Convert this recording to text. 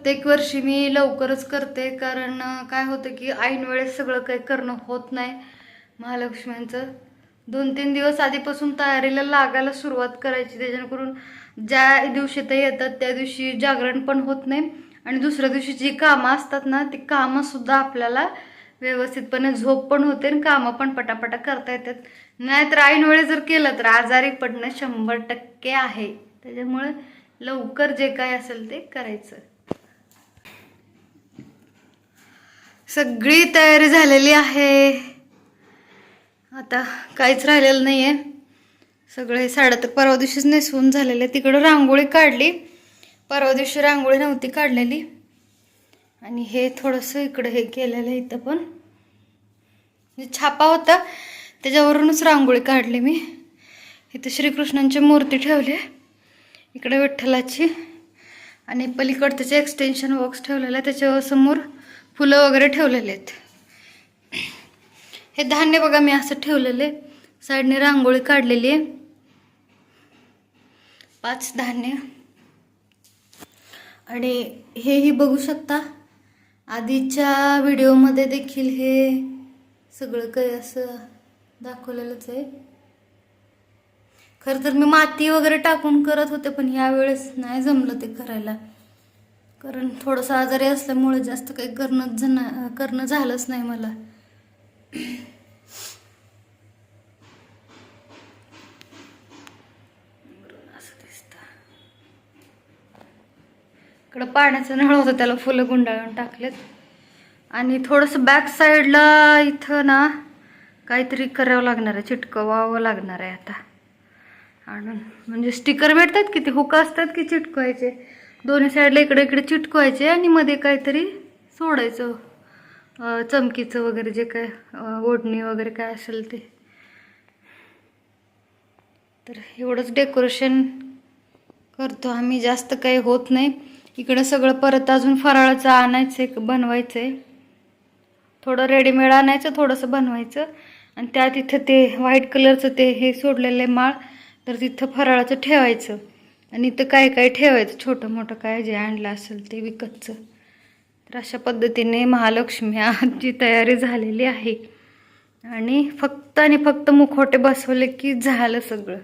प्रत्येक वर्षी मी लवकरच करते कारण काय होतं की ऐन वेळेस सगळं काही करणं होत नाही महालक्ष्म्यांचं दोन तीन दिवस आधीपासून तयारीला लागायला सुरुवात करायची त्याच्याकरून ज्या दिवशी ते येतात त्या दिवशी जागरण पण होत नाही आणि दुसऱ्या दिवशी जी कामं असतात ना ती कामंसुद्धा आपल्याला व्यवस्थितपणे झोप पण होते आणि कामं पण पटापटा करता येतात. नाहीतर ऐन वेळेस जर केलं तर आजारी पडणं शंभर टक्के आहे. त्याच्यामुळे लवकर जे काय असेल ते करायचं. सगळी तयारी झालेली आहे. आता काहीच राहिलेलं नाही आहे सगळे साड्या तर परवा दिवशीच नेसवून झालेले. तिकडं रांगोळी काढली. परवा दिवशी रांगोळी नव्हती काढलेली. आणि हे थोडंसं इकडं हे केलेलं आहे इथं पण. म्हणजे छापा होता त्याच्यावरूनच रांगोळी काढली मी. इथं श्रीकृष्णांची मूर्ती ठेवली आहे. इकडे विठ्ठलाची. आणि पलीकडं त्याचे एक्सटेन्शन बॉक्स ठेवलेला आहे त्याच्यासमोर फुलं वगैरे ठेवलेले आहेत. हे धान्य बघा मी असं ठेवलेले. साईडने रांगोळी काढलेली आहे. पाच धान्य. आणि हेही बघू शकता. आधीच्या व्हिडिओमध्ये देखील हे सगळं काही असं दाखवलेलंच आहे. खरं तर मी माती वगैरे टाकून करत होते पण यावेळेस नाही जमलं ते करायला. कारण थोडंसं आजारी असल्यामुळे जास्त काही करणं जन करणं झालंच नाही मला. असं दिसतं इकडं पाण्याचं नळ होतं त्याला फुलं गुंडाळून टाकलेत. आणि थोडंसं बॅक साईडला इथं ना काहीतरी करावं लागणार आहे चिटकवावं लागणार आहे आता. आणून म्हणजे स्टिकर भेटतात की ते? हुक असतात की चिटकवायचे दोन्ही साईडला इकडे इकडे चिटकवायचे आणि मध्ये काहीतरी सोडायचं. चमकीचं वगैरे जे काय ओढणी वगैरे काय असेल ते. तर एवढंच डेकोरेशन करतो आम्ही. जास्त काही होत नाही. इकडं सगळं परत अजून फराळाचं आणायचं आहे बनवायचं आहे थोडं रेडीमेड आणायचं थोडंसं बनवायचं. आणि त्या तिथं ते व्हाईट कलरचं ते हे सोडलेलं आहे माळ. तर तिथं फराळाचं ठेवायचं. आणि इथं काय काय ठेवायचं? छोटं मोठं काय जे आणलं असेल ते विकतचं. तर अशा पद्धतीने महालक्ष्मीची तयारी झालेली आहे. आणि फक्त आणि फक्त मुखोटे बसवले की झालं सगळं.